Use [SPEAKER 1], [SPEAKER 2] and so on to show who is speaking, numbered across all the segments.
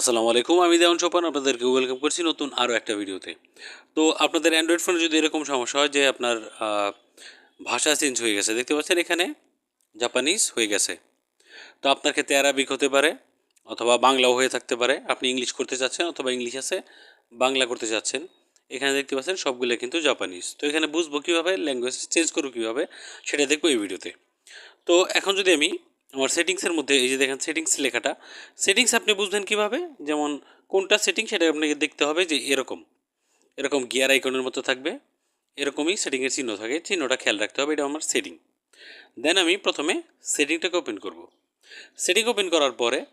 [SPEAKER 1] আসসালামু আলাইকুম, আমি দেওয়ান সোপান আপনাদেরকে ওয়েলকাম করছি নতুন আরও একটা ভিডিওতে। তো আপনাদের অ্যান্ড্রয়েড ফোনে যদি এরকম সমস্যা হয় যে আপনার ভাষা চেঞ্জ হয়ে গেছে, দেখতে পাচ্ছেন এখানে জাপানিজ হয়ে গেছে। তো আপনার ক্ষেত্রে অ্যারাবিক হতে পারে, অথবা বাংলাও হয়ে থাকতে পারে। আপনি ইংলিশ করতে চাচ্ছেন অথবা ইংলিশ আছে, বাংলা করতে চাচ্ছেন। এখানে দেখতে পাচ্ছেন সবগুলো কিন্তু জাপানিজ তো এখানে বুঝব কীভাবে ল্যাঙ্গুয়েজ চেঞ্জ করব কীভাবে, সেটা দেখব এই ভিডিওতে। তো এখন যদি আমি আমার সেটিংসের মধ্যে, এই যে দেখেন সেটিংস লেখাটা, সেটিংস আপনি বুঝবেন কীভাবে? যেমন কোনটা সেটিং সেটা আপনাকে দেখতে হবে যে এরকম এরকম গিয়ার আইকনের মতো থাকবে, এরকমই সেটিংয়ের চিহ্ন থাকে, চিহ্নটা খেয়াল রাখতে হবে, এটা আমার সেটিং। দেন আমি প্রথমে সেটিংটাকে ওপেন করব। সেটিং ওপেন করার পরে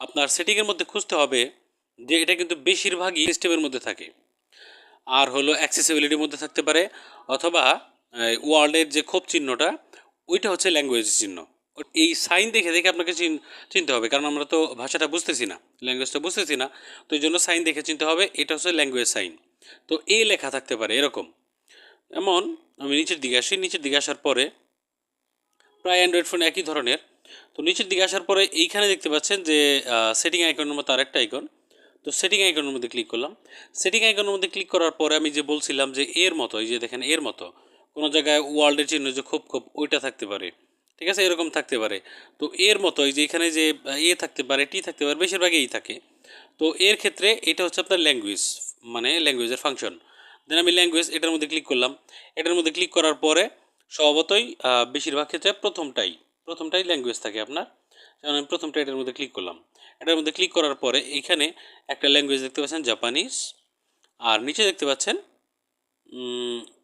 [SPEAKER 1] আপনার সেটিংয়ের মধ্যে খুঁজতে হবে যে এটা কিন্তু বেশিরভাগই সিস্টেমের মধ্যে থাকে। আর হলো অ্যাক্সেসিবিলিটির মধ্যে থাকতে পারে, অথবা ওয়ার্ল্ডের যে ক্ষোভ চিহ্নটা, ওইটা হচ্ছে ল্যাঙ্গুয়েজের চিহ্ন। এই সাইন দেখে দেখে আপনাকে চিন, চিনতে হবে, কারণ আমরা তো ভাষাটা বুঝতেছি না ল্যাঙ্গুয়েজটা বুঝতেছি না, তো এই জন্য সাইন দেখে চিনতে হবে, এটা হচ্ছে ল্যাঙ্গুয়েজ সাইন। তো এই লেখা থাকতে পারে এরকম। এমন আমি নিচের দিকে আসি, নিচের দিকে আসার পরে প্রায় অ্যান্ড্রয়েড ফোন একই ধরনের, তো নিচের দিকে আসার পরে এইখানে দেখতে পাচ্ছেন যে সেটিং আইকনের মতো আরেকটা আইকন তো সেটিং আইকনের মধ্যে ক্লিক করলাম। সেটিং আইকনের মধ্যে ক্লিক করার পরে আমি যে বলছিলাম যে এর মতো, এই যে দেখেন এর মতো, কোনো জায়গায় ওয়ার্ল্ডের চিহ্ন যে খুব খুব, ওইটা থাকতে পারে। ঠিক আছে? এরকম থাকতে পারে। তো এর মতো যে এখানে যে, এ থাকতে পারে, টি থাকতে পারে বেশিরভাগই এই থাকে। তো এর ক্ষেত্রে এটা হচ্ছে আপনার ল্যাঙ্গুয়েজ মানে ল্যাঙ্গুয়েজের ফাংশন দেন আমি ল্যাঙ্গুয়েজ এটার মধ্যে ক্লিক করলাম। এটার মধ্যে ক্লিক করার পরে স্বভাবতই বেশিরভাগ ক্ষেত্রে প্রথমটাই প্রথমটাই ল্যাঙ্গুয়েজ থাকে আপনার। যেমন আমি প্রথমটা এটার মধ্যে ক্লিক করলাম। এটার মধ্যে ক্লিক করার পরে এইখানে একটা ল্যাঙ্গুয়েজ দেখতে পাচ্ছেন জাপানিজ আর নিচে দেখতে পাচ্ছেন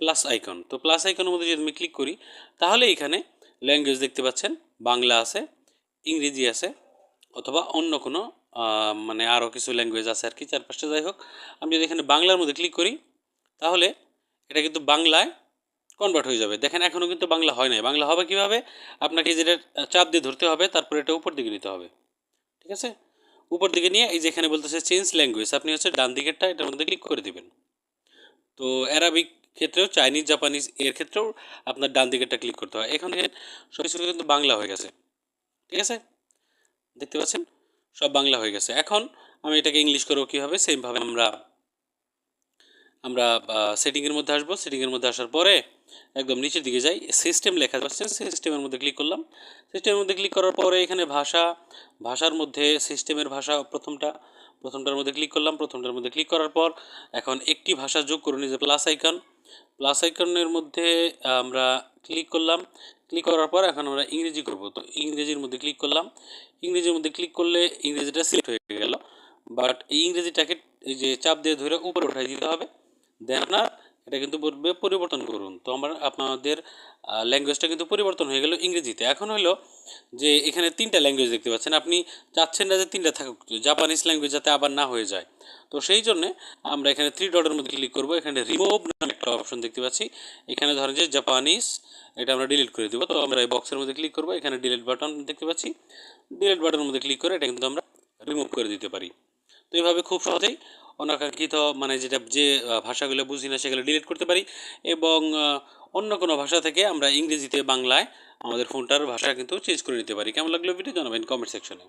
[SPEAKER 1] প্লাস আইকন তো প্লাস আইকনের মধ্যে যদি আমি ক্লিক করি, তাহলে এখানে ল্যাঙ্গুয়েজ দেখতে পাচ্ছেন। বাংলা আছে, ইংরেজি আছে, অথবা অন্য কোনো মানে আরও কিছু ল্যাঙ্গুয়েজ আছে আর কি চার পাঁচটা যাই হোক, আমি যদি এখানে বাংলার মধ্যে ক্লিক করি, তাহলে এটা কিন্তু বাংলায় কনভার্ট হয়ে যাবে। দেখেন এখনও কিন্তু বাংলা হয় নাই। বাংলা হবে কীভাবে? আপনাকে যেটা চাপ দিয়ে ধরতে হবে, তারপরে এটা উপর দিকে নিতে হবে। ঠিক আছে? উপর দিকে নিয়ে এই যে এখানে বলতেছে চেঞ্জ ল্যাঙ্গুয়েজ আপনি হচ্ছে ডান দিকেরটা এটার মধ্যে ক্লিক করে দিবেন। তো অ্যারাবিক ক্ষেত্রেও চাইনিজ জাপানিজ এর ক্ষেত্রেও আপনার ডান দিকেরটা ক্লিক করতে হয়। এখান সব কিছু কিন্তু বাংলা হয়ে গেছে। ঠিক আছে? দেখতে পাচ্ছেন? সব বাংলা হয়ে গেছে। এখন আমি এটাকে ইংলিশ করব কীভাবে? সেমভাবে আমরা আমরা সেটিংয়ের মধ্যে আসব। সেটিংয়ের মধ্যে আসার পরে একদম নিচের দিকে যাই। সিস্টেম লেখা পাচ্ছে সিস্টেমের মধ্যে ক্লিক করলাম। সিস্টেমের মধ্যে ক্লিক করার পরে এখানে ভাষা, ভাষার মধ্যে সিস্টেমের ভাষা প্রথমটা, প্রথমটার মধ্যে ক্লিক করলাম। প্রথমটার মধ্যে ক্লিক করার পর এখন একটি ভাষা যোগ করুন এই যে প্লাস আইকন প্লাস আইকনের মধ্যে আমরা ক্লিক করলাম। ক্লিক করার পর এখন আমরা ইংরেজি করব। তো ইংরেজির মধ্যে ক্লিক করলাম। ইংরেজির মধ্যে ক্লিক করলে ইংরেজিটা সিলেক্ট হয়ে গেল। বাট এই ইংরেজিটাকে এই যে চাপ দিয়ে ধরে উপরে উঠাই দিতে হবে। দেন আপনার এটা কিন্তু বলবে পরিবর্তন করুন। তো আমরা আপনাদের ল্যাঙ্গুয়েজটা কিন্তু পরিবর্তন হয়ে গেল ইংরেজিতে। এখন হলো যে এখানে তিনটা ল্যাঙ্গুয়েজ দেখতে পাচ্ছেন। আপনি চাচ্ছেন না যে তিনটা থাকুক জাপানিজ ল্যাঙ্গুয়েজ যাতে আবার না হয়ে যায়। তো সেই জন্যে আমরা এখানে থ্রি ডটের মধ্যে ক্লিক করব। এখানে রিমুভ নামে একটা অপশন দেখতে পাচ্ছি। এখানে ধরেন যে জাপানিজ এটা আমরা ডিলিট করে দেবো। তো আমরা এই বক্সের মধ্যে ক্লিক করব। এখানে ডিলিট বাটন দেখতে পাচ্ছি। ডিলিট বাটনের মধ্যে ক্লিক করে এটা কিন্তু আমরা রিমুভ করে দিতে পারি। তো এইভাবে খুব সহজেই অনাকাঙ্ক্ষিত মানে যেটা যে ভাষাগুলো বুঝি না সেগুলো ডিলিট করতে পারি এবং অন্য কোনো ভাষা থেকে আমরা ইংরেজিতে বাংলায় আমাদের ফোনটার ভাষা কিন্তু চেঞ্জ করে নিতে পারি। কেমন লাগল ভিডিও জানাবেন কমেন্ট সেকশনে